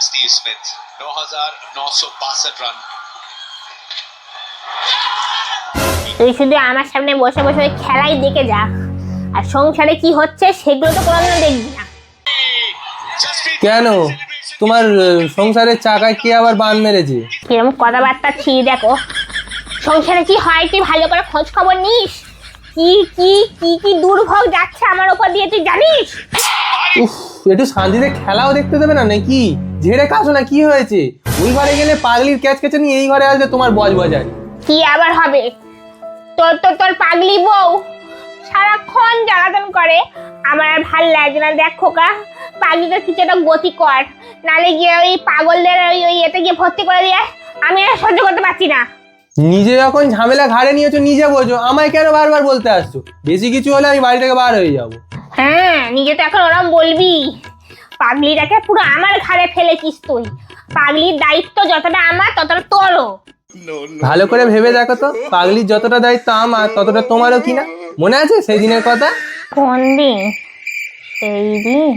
Steve Smith 9962 run তুই শুধু আমার সামনে বসে বসে ওই খেলাই দেখে যা আর সংসারে কি হচ্ছে সেগুলো তো কোনোদিনও দেখবি না जसप्रीत কেন তোমার আহ, সংসারের চাকায় কে আবার বান মেরেছে কিরম কথাবার্তা ছি দেখো সংসারে কি হয় তুই ভালো করে খোঁজ খবর নিস কি কি কি কি দুর্ভোগ যাচ্ছে আমার ওপর দিয়ে তুই জানিস উফ একটু শান্তিতে খেলাও দেখতে দেবে না নাকি ঝেড়ে কাশো না কি হয়েছে? ওই ঘরে গেলে পাগলির ক্যাচ ক্যাচে নিয়ে এই ঘরে আসলে তোমার বজ বজায়। কি আবার হবে? তোর তো তোর পাগলি বউ। সারাক্ষণ জ্বালাতন করে। আমার আর ভালো লাগে না দেখ খোকা। পাগলিটা কিছু একটা গতি কর। নালে গিয়ে ওই পাগলদের ওই ওই এতে গিয়ে ভর্তি করে দিয়ে আমি আর সহ্য করতে পারছি না। নিজে যখন ঝামেলা ঘাড়ে নিয়েছো নিজে বোঝো। আমায় কেন বারবার বলতে আসছো? বেশি কিছু হলে আমি বাড়ি থেকে বার হয়ে যাব। হ্যাঁ নিজে তো এখন ওরম বলবি। পাগলিটাকে পুরো আমার ঘাড়ে ফেলেছিস তুই। পাগলির দায়িত্ব যতটা আমার ততটা তোরও। ভালো করে ভেবে দেখো তো পাগলির যতটা দায়িত্ব আমার ততটা তোমারও কিনা মনে আছে সেই দিনের কথা? কোন দিন? সেই দিন?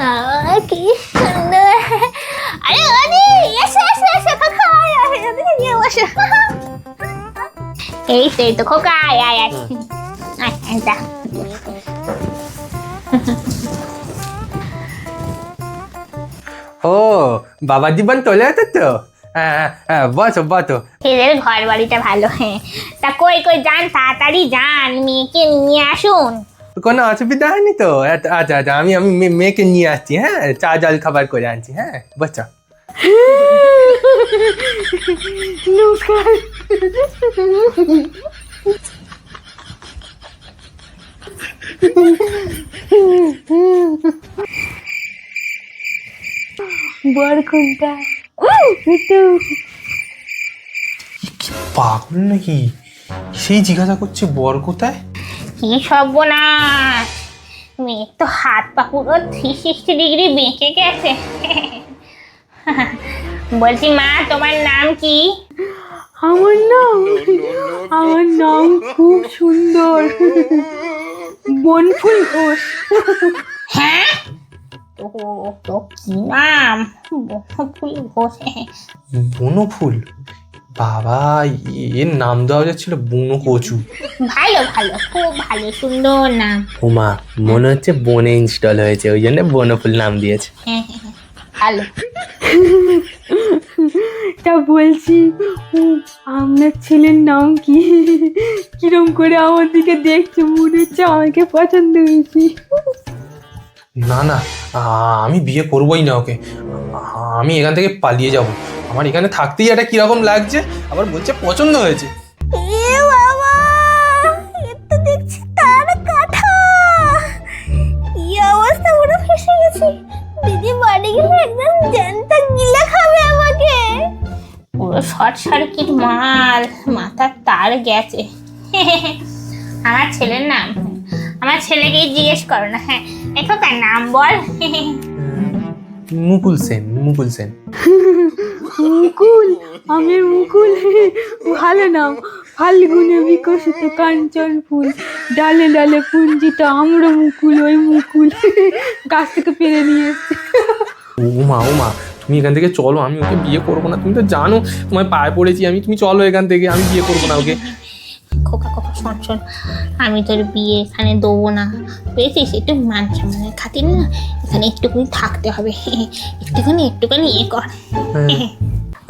আহ, কি সুন্দর। আরে ওদি এসো এসো এসো খোকা আয় আয় এদিকে নিয়ে বসো। এই সেই তো খোকা আয় আয় আয়। আয় আয় যা। ও বাবার জীবন চলে যেত তো? হ্যাঁ হ্যাঁ, হ্যাঁ বসো বসো। এদের ঘর বাড়িটা ভালো হ্যাঁ। তা কই কই যান তাড়াতাড়ি যান মেয়েকে নিয়ে আসুন। কোনো অসুবিধা হয়নি তো? আচ্ছা আচ্ছা আমি আমি মেয়েকে নিয়ে আসছি হ্যাঁ চা জল খাবার করে আনছি হ্যাঁ বসো। বর কোনটা পাগল নাকি? সেই জিজ্ঞাসা করছে বর কোথায়? কি সর্বনাশ! মেয়ে তো হাত পা পুরো থ্রি সিক্সটি ডিগ্রি বেঁকে গেছে। বলছি মা তোমার নাম কি? আমার নাম আমার নাম খুব সুন্দর। বনফুল ঘোষ। হ্যাঁ? কি নাম ফুল? ঘোষ বনফুল বাবা এর নাম দেওয়া যাচ্ছিল বনো কচু। ভালো ভালো খুব ভালো সুন্দর নাম। ওমা মনে হচ্ছে বনে ইনস্টল হয়েছে ওই জন্য বনফুল নাম দিয়েছে। হ্যাঁ হ্যাঁ হ্যাঁ, ভালো। তা বলছি উম, আপনার ছেলের নাম কি? কিরম করে আমার দিকে দেখছে মনে হচ্ছে আমাকে পছন্দ হয়েছে। না না আমি বিয়ে করবোই না ওকে। আমি এখান থেকে পালিয়ে যাব। আমার এখানে থাকতেই একটা কীরকম লাগছে, আবার বলছে পছন্দ হয়েছে। দিদি বাড়ি গেলে একদম জ্যান্ত গিলে খাবে আমাকে। পুরো শর্ট সার্কিট মাল, মাথার তার গেছে। আমার ছেলের নাম। আমার ছেলেকেই জিজ্ঞেস করো না হ্যাঁ। দেখো কার নাম বল। মুকুল সেন মুকুল সেন। মুকুল আমের মুকুল। ভালো নাম। ফাল্গুনে বিকশিত কাঞ্চন ফুল। ডালে ডালে পুঞ্জিত আম্র মুকুল ওই মুকুল। গাছ থেকে পেরে নিয়ে এসছে ওমা ওমা তুমি এখান থেকে চলো আমি ওকে বিয়ে করব না। তুমি তো জানো তোমায় পায়ে পড়েছি আমি। তুমি চলো এখান থেকে আমি বিয়ে করব না ওকে। শোন আমি তোর বিয়ে এখানে দেবো না। পেয়েছিস একটু মান সম্মানের খাতির না? এখানে একটুখানি থাকতে হবে। একটুখানি একটুখানি ইয়ে কর। হ্যাঁ।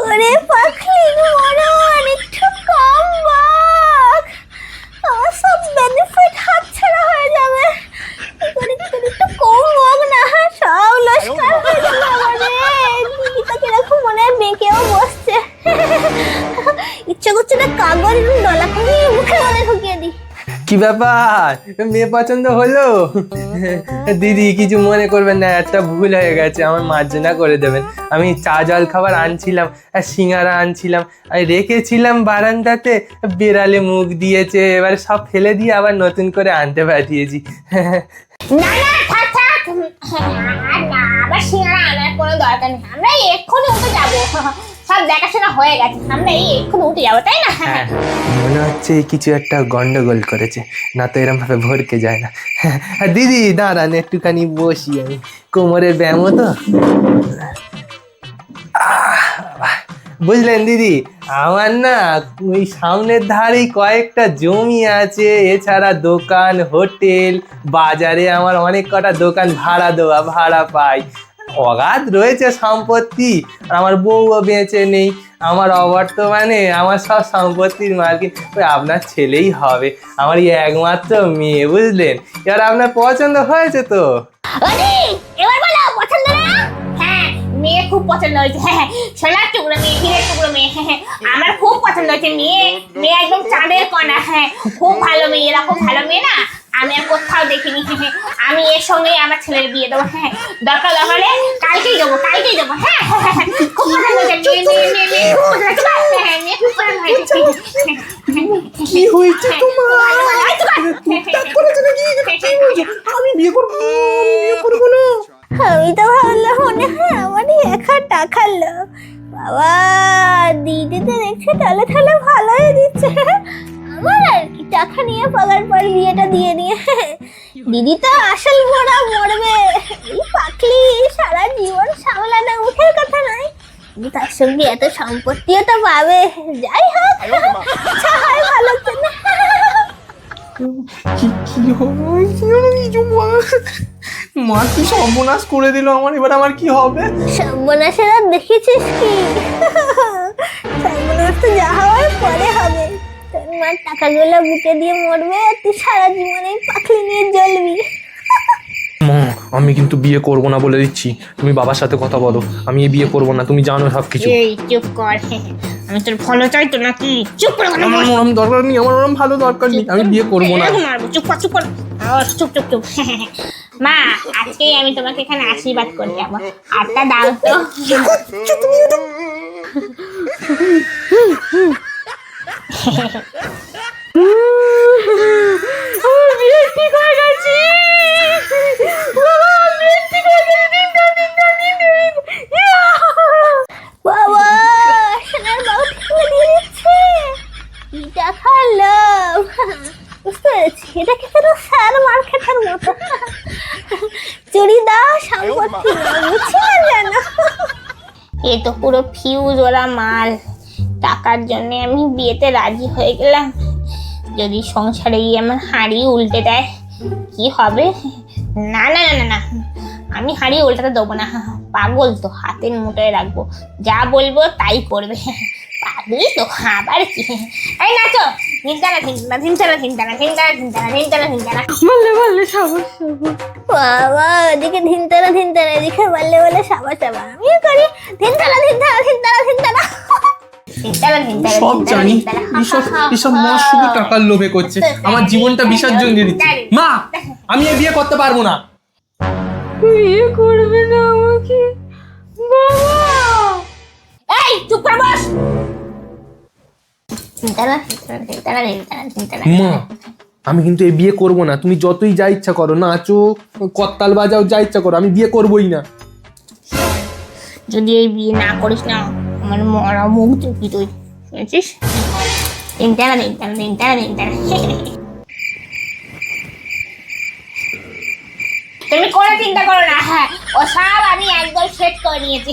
ওরে পাখলি মনে মনে একটু কম বাক। আমার সব বেনিফিট হাতছাড়া হয়ে যাবে। একটু একটু কম বক না সব লস্কার হয়ে যাবে আমাদের দিদিটা কীরকম মনে হয় বসছে। ইচ্ছে করছে না কাগজ ডলা করে কি ব্যাপার? মেয়ে পছন্দ হলো? দিদি, কিছু মনে করবেন না, একটা ভুল হয়ে গেছে, আমার মার্জনা করে দেবেন। আমি চা জল খাবার আনছিলাম, আর সিঙ্গারা আনছিলাম, আমি রেখেছিলাম বারান্দাতে, বেড়ালে মুখ দিয়েছে, এবার সব ফেলে দিয়ে আবার নতুন করে আনতে পাঠিয়েছি। আর সিঙ্গারা আনার কোনো দরকার নেই, আমরা এক্ষুনি উঠে যাব। সব দেখাশোনা হয়ে গেছে আমরা এই এক্ষুনি উঠে যাব তাই না? হ্যাঁ। মনে হচ্ছে কিছু একটা গন্ডগোল করেছে না তো এরম ভাবে ভরকে যায় না। হ্যাঁ, দিদি দাঁড়ান একটুখানি বসি আমি। কোমরের ব্যায়ামও তো? বুঝলেন দিদি আমার না ওই সামনের ধারেই কয়েকটা জমি আছে এছাড়া দোকান হোটেল বাজারে আমার অনেক কটা দোকান ভাড়া দেওয়া ভাড়া পাই। অগাধ রয়েছে সম্পত্তি। আমার বউও বেঁচে নেই। আমার অবর্তমানে আমার সব সম্পত্তির মালকিন ওই আপনার ছেলেই হবে। আমার এই একমাত্র মেয়ে, বুঝলেন? এবার আপনার পছন্দ হয়েছে তো? এবার বলো, পছন্দ হ্যাঁ মেয়ে খুব পছন্দ হয়েছে। হ্যাঁ সোনার টুকরো মেয়ে, হিরের টুকরো মেয়ে হ্যাঁ আমার খুব পছন্দ হয়েছে। মেয়ে মেয়ে একদম চাঁদের কণা হ্যাঁ খুব ভালো মেয়ে এরকম ভালো মেয়ে না? আমি আর কোথাও দেখিনি হ্যাঁ আমি এর সঙ্গেই আমার ছেলের বিয়ে দেবো হ্যাঁ দরকার দরকার হলে কালকেই দেবো কালকেই দেবো হ্যাঁ হ্যাঁ, হ্যাঁ, হ্যাঁ কি হয়েছে আমি বিয়ে করব বিয়ে করব না আমি তো ভাবলাম মনে হয় একা লোক বাবা দিদি তো দেখছে তাহলে তাহলে ভালোই দিচ্ছে আমার টাকা নিয়ে পাগার পর বিয়েটা দিয়ে নিয়ে দিদি তো আসল মোড়া মরবে। এই পাকলি সারা জীবন সামলানো মুখের কথা নয়। তার সঙ্গে এত সম্পত্তিও তো পাবে। যাই হোক হয় ভালো মা কি সর্বনাশ করে দিল আমার? এবার আমার কি হবে? সর্বনাশের আর দেখেছিস কি? সর্বনাশ তো যা হওয়ার পরে হবে। তোর মার টাকাগুলো বুকে দিয়ে মরবে আর তুই সারা জীবন এই পাখলি নিয়ে জ্বলবি। মা আমি কিন্তু বিয়ে করব না বলে দিচ্ছি। তুমি বাবার সাথে কথা বলো আমি এই বিয়ে করব না তুমি জানো সব কিছু এই চুপ কর আমি তোর ভালো চাই তো নাকি? চুপ করে কথা আমার। ওরম দরকার নেই আমার ওরম ভালো দরকার নেই আমি বিয়ে করব না। চুপ কর চুপ কর। চুপ চুপ চুপ। মা আজকেই আমি তোমাকে এখানে আশীর্বাদ করে যাব। আটটা দাও তো। এটা কি তোর স্যার মার্কেটের মতো চুরি দাও সম্পত্তি বুঝছি না জানো এ তো পুরো ফিউজ ওরা মাল। টাকার জন্য আমি বিয়েতে রাজি হয়ে গেলাম। যদি সংসারে গিয়ে আমার হাঁড়ি উল্টে দেয় কি হবে? না না না না না। আমি হাঁড়ি উল্টাতে দেবো না। পাগল তো হাতের মুঠোয় রাখব। যা বলব তাই করবে। পাগলি তো আবার কি? এই নাচো। ধিনতানা ধিনতানা ধিনতানা ধিনতানা ধিনতানা ধিনতানা ধিনতানা ধিনতানা বললে বললে সাবাস বাবা ওদিকে ধিনতানা ধিনতানা এদিকে বললে বলে সাবা সাবা আমিও করি। ধিনতানা ধিনতানা ধিনতানা ধিনতানা সব জানি। এসব এসব মা শুধু টাকার লোভে করছে। আমার জীবনটা বিসর্জন দিয়ে দিচ্ছে। মা আমি এই বিয়ে করতে পারব না। বিয়ে করবে না আমাকে। বাবা! এই চুপ করে বস। মা আমি কিন্তু এই বিয়ে করব না। তুমি যতই যা ইচ্ছা করো। নাচো করতাল বাজাও যা ইচ্ছা করো। আমি বিয়ে করবোই না। যদি এই বিয়ে না করিস না আমার মরা মুখ তুই শুনেছিস? তিনটানা তিনটানা তিনটানা তিনটানা তুমি কোনো চিন্তা করো না হ্যাঁ ও সব আমি একদম সেট করে নিয়েছি।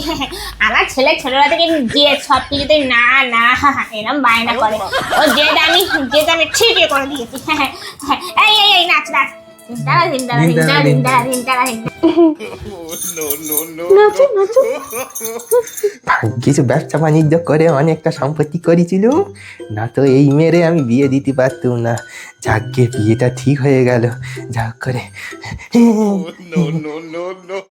আমার ছেলে ছোটবেলা থেকে যে সব কিছুতে না না, এরম বায়না করে। ও যেটা আমি যেটা আমি ঠিকই করে দিয়েছি। হ্যাঁ হ্যাঁ। এই এই এই, নাচ নাচ। কিছু ব্যবসা বাণিজ্য করে অনেকটা সম্পত্তি করেছিল। না তো এই মেরে আমি বিয়ে দিতে পারতাম না। যাকে বিয়েটা ঠিক হয়ে গেল। যা করে। No.